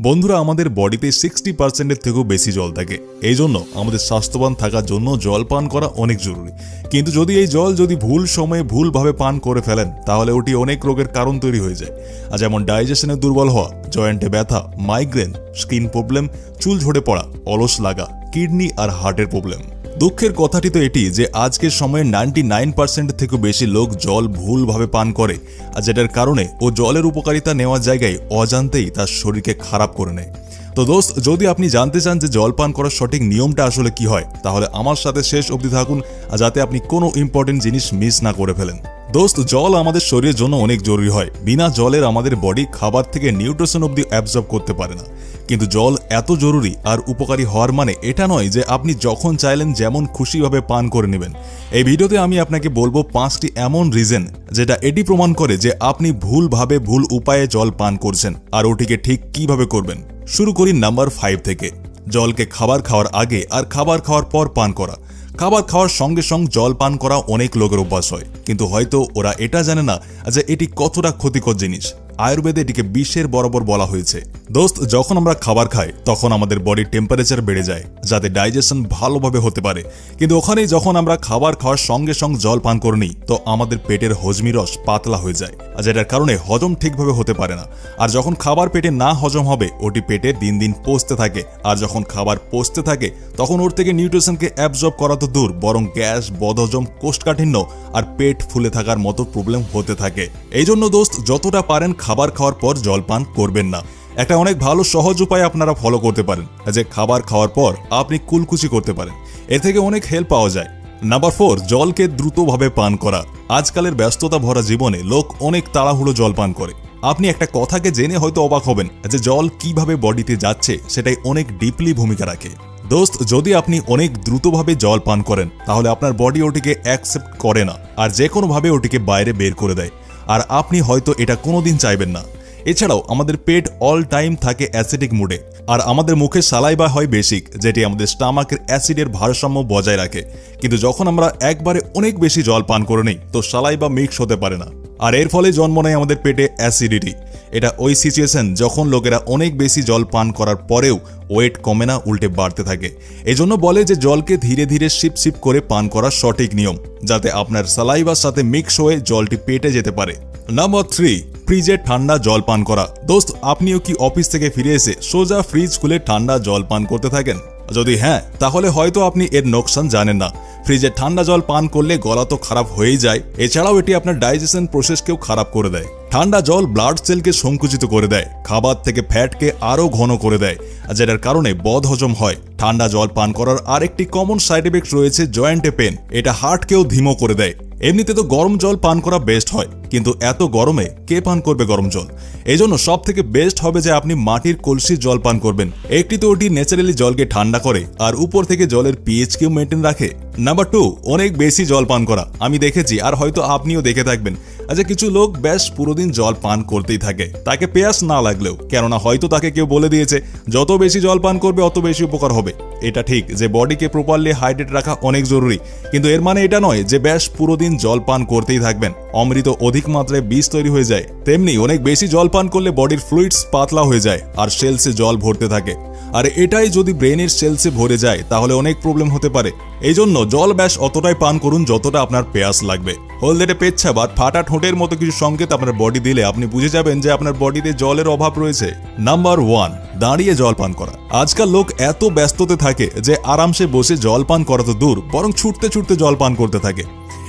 বন্ধুরা, আমাদের বডিতে সিক্সটি পার্সেন্টের থেকেও বেশি জল থাকে। এই জন্য আমাদের স্বাস্থ্যবান থাকার জন্য জল পান করা অনেক জরুরি। কিন্তু যদি এই জল যদি ভুল সময়ে ভুলভাবে পান করে ফেলেন, তাহলে ওটি অনেক রোগের কারণ তৈরি হয়ে যায়। আর যেমন ডাইজেশনে দুর্বল হওয়া, জয়েন্টে ব্যথা, মাইগ্রেন, স্কিন প্রবলেম, চুল ঝরে পড়া, অলস লাগা, কিডনি আর হার্টের প্রবলেম। দুঃখের কথাটি তো এটি যে আজকের সময়ে নাইনটি নাইন পার্সেন্ট থেকে বেশি লোক জল ভুলভাবে পান করে, আর যেটার কারণে ও জলের উপকারিতা নেওয়ার জায়গায় অজান্তেই তার শরীরকে খারাপ করে নেয়। তো দোস্ত, যদি আপনি জানতে চান যে জল পান করার সঠিক নিয়মটা আসলে কি হয়, তাহলে আমার সাথে শেষ অবধি থাকুন যাতে আপনি কোনো ইম্পর্টেন্ট জিনিস মিস না করে ফেলেন। দোস্ত, জল আমাদের শরীরের জন্য অনেক জরুরি হয়। বিনা জলের আমাদের বডি খাবার থেকে নিউট্রিশন অবধি অ্যাবজর্ব করতে পারে না। কিন্তু জল এত জরুরি আর উপকারী হওয়ার মানে এটা নয় যে আপনি যখন চাইলেন যেমন খুশিভাবে পান করে নেবেন। এই ভিডিওতে আমি আপনাকে বলব পাঁচটি এমন রিজন যেটা এটি প্রমাণ করে যে আপনি ভুলভাবে ভুল উপায়ে জল পান করছেন আর ওটিকে ঠিক কীভাবে করবেন। শুরু করি নাম্বার ফাইভ থেকে। জলকে খাবার খাওয়ার আগে আর খাবার খাওয়ার পর পান করা। খাবার খাওয়ার সঙ্গে সঙ্গে জল পান করা অনেক লোকের অভ্যাস হয়। কিন্তু হয়তো ওরা এটা জানে না যে এটি কতটা ক্ষতিকর জিনিস। আয়ুর্বেদে এটিকে বিষের বরাবর বলা হয়েছে। দোস্ত, যখন আমরা খাবার খাই, তখন আমাদের বডির টেম্পারেচার বেড়ে যায়, যাতে ডাইজেশন ভালোভাবে হতে পারে। কিন্তু ওখানেই যখন আমরা খাবার খাওয়ার সঙ্গে সঙ্গে জল পান করে নিই, তো আমাদের পেটের হজমি রস পাতলা হয়ে যায়, আর যেটার কারণে হজম ঠিকভাবে হতে পারে না। আর যখন খাবার পেটে না হজম হবে, ওটি পেটে দিন দিন পচতে থাকে, আর যখন খাবার পচতে থাকে, তখন ওর থেকে নিউট্রিশনকে অ্যাবজর্ব করা তো দূর, বরং গ্যাস, বদহজম, কোষ্ঠকাঠিন্য, আর পেট ফুলে থাকার মতো প্রবলেম হতে থাকে। এই জন্য দোস্ত, যতটা পারেন খাবার খাওয়ার পর জল পান করবেন না। একটা অনেক ভালো সহজ উপায় আপনারা ফলো করতে পারেন, যে খাবার খাওয়ার পর আপনি কুলকুচি করতে পারেন। এর থেকে অনেক হেল্প পাওয়া যায়। নাম্বার ফোর জলকে দ্রুতভাবে পান করা। আজকালের ব্যস্ততা ভরা জীবনে লোক অনেক তাড়াহুড়ো জল পান করে। আপনি একটা কথাকে জেনে হয়তো অবাক হবেন, যে জল কীভাবে বডিতে যাচ্ছে সেটাই অনেক ডিপলি ভূমিকা রাখে। দোস্ত, যদি আপনি অনেক দ্রুতভাবে জল পান করেন, তাহলে আপনার বডি ওটিকে অ্যাকসেপ্ট করে না, আর যে কোনোভাবে ওটিকে বাইরে বের করে দেয়। আর আপনি হয়তো এটা কোনোদিন চাইবেন না। এছাড়াও আমাদের পেট অল টাইম থাকে অ্যাসিডিক মুডে আর আমাদের মুখে সালাইবা হয় বেসিক যেটি আমাদের স্টামাকের অ্যাসিডের ভারসাম্য বজায় রাখে। কিন্তু যখন আমরা একবারে অনেক বেশি জল পান করে নিই, তো সালাইবা মিক্স হতে পারে না। আর এর ফলে জন্ম নেয় আমাদের পেটে অ্যাসিডিটি এটা ওই সিচুয়েশন যখন লোকেরা অনেক বেশি জল পান করার পরেও ওয়েট কমে না, উল্টে বাড়তে থাকে। এজন্য বলে যে জলকে ধীরে ধীরে সিপ সিপ করে পান করা সঠিক নিয়ম, যাতে আপনার সালাইবার সাথে মিক্স হয়ে জলটি পেটে যেতে পারে। নাম্বার থ্রি ফ্রিজে ঠান্ডা জল পান করা। দোস্ত, আপনিও কি অফিস থেকে ফিরে এসে সোজা ফ্রিজ খুলে ঠান্ডা জল পান করতে থাকেন? যদি হ্যাঁ তাহলে হয়তো আপনি এর নোকসান জানেন না। ফ্রিজে ঠান্ডা জল পান করলে গলা তো খারাপ হয়েই যায়। এছাড়াও এটি আপনার ডাইজেশন প্রসেসকেও খারাপ করে দেয়। ঠান্ডা জল ব্লাড সেলকে সংকুচিত করে দেয়। খাবার থেকে ফ্যাটকে আরও ঘন করে দেয়। যেটার কারণে বদ হজম হয়। ঠান্ডা জল পান করার আরেকটি কমন সাইড এফেক্ট রয়েছে জয়েন্টে পেন এটা হার্টকেও ধীমো করে দেয়। এমনিতে তো গরম জল পান করা বেস্ট হয়। কিন্তু এত গরমে কে পান করবে গরম জল? এই জন্য সব থেকে বেস্ট হবে যে আপনি মাটির কলসির জল পান করবেন। একটি তো ওটি ন্যাচারালি জলকে ঠান্ডা করে আর উপর থেকে জলের পিএইচকেও মেনটেন রাখে। নাম্বার টু অনেক বেশি জল পান করা। আমি দেখেছি আর হয়তো আপনিও দেখে থাকবেন। আচ্ছা কিছু লোক বেশ পুরোদিন জল পান করতেই থাকে। তাকে পেয়াস না লাগলেও, কেননা হয়তো তাকে কেউ বলে দিয়েছে, যত বেশি জল পান করবে, অত বেশি উপকার হবে। এটা ঠিক যে বডিকে প্রপারলি হাইড্রেট রাখা অনেক জরুরি। কিন্তু এর মানে এটা নয় যে বেশ পুরোদিন জল পান করতেই থাকবেন। অমৃত অধিক মাত্রায় বীজ তৈরি হয়ে যায়। তেমনি অনেক বেশি জল পান করলে বডির ফ্লুইডস পাতলা হয়ে যায় আর সেলসে জল ভরতে থাকে। আর এটাই যদি ব্রেনের সেলসে ভরে যায়, তাহলে অনেক প্রবলেম হতে পারে। এই জন্য জল ব্যাস অতটাই পান করুন যতটা আপনার পেয়াস লাগবে। হলদেটে পেচ্ছা বা ফাটা ঠোঁটের মতো কিছু সংকেত আপনার বডি দিলে আপনি বুঝে যাবেন যে আপনার বডিতে জলের অভাব রয়েছে। নাম্বার ওয়ান দাঁড়িয়ে জল পান করা। আজকাল লোক এত ব্যস্ততে থাকে যে আরামসে বসে জল পান করা তো দূর, বরং ছুটতে ছুটতে জল পান করতে থাকে।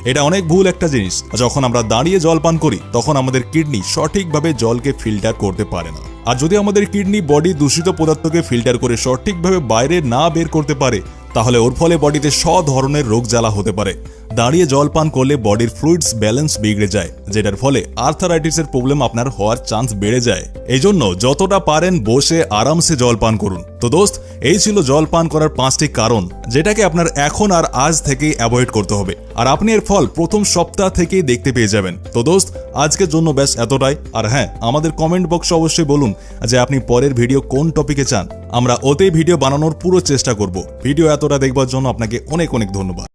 এটা অনেক ভুল একটা জিনিস। যখন আমরা দাঁড়িয়ে জল পান করি, তখন আমাদের কিডনি সঠিকভাবে জলকে ফিল্টার করতে পারে না। আর যদি আমাদের কিডনি বডি দূষিত পদার্থকে ফিল্টার করে সঠিকভাবে বাইরে না বের করতে পারে, তাহলে ওর ফলে বডিতে স ধরনের রোগ জ্বালা হতে পারে। দাঁড়িয়ে জল পান করলে বডির ফ্লুইডস ব্যালেন্স বিগড়ে যায়, যেটার ফলে আর্থারাইটিসের প্রবলেম আপনার হওয়ার চান্স বেড়ে যায়। এই জন্য যতটা পারেন বসে আরামসে জল পান করুন। তো দোস্ত, এই ছিল জল পান করার পাঁচটি কারণ, যেটাকে আপনার এখন আর আজ থেকেই অ্যাভয়েড করতে হবে। আর আপনি এর ফল প্রথম সপ্তাহ থেকেই দেখতে পেয়ে যাবেন। তো দোস্ত, আজকের জন্য ব্যাস এতটাই। আর হ্যাঁ আমাদের কমেন্ট বক্সে অবশ্যই বলুন যে আপনি পরের ভিডিও কোন টপিকে চান। আমরা ওতেই ভিডিও বানানোর পুরো চেষ্টা করব। ভিডিও এতটা দেখবার জন্য আপনাকে অনেক অনেক ধন্যবাদ।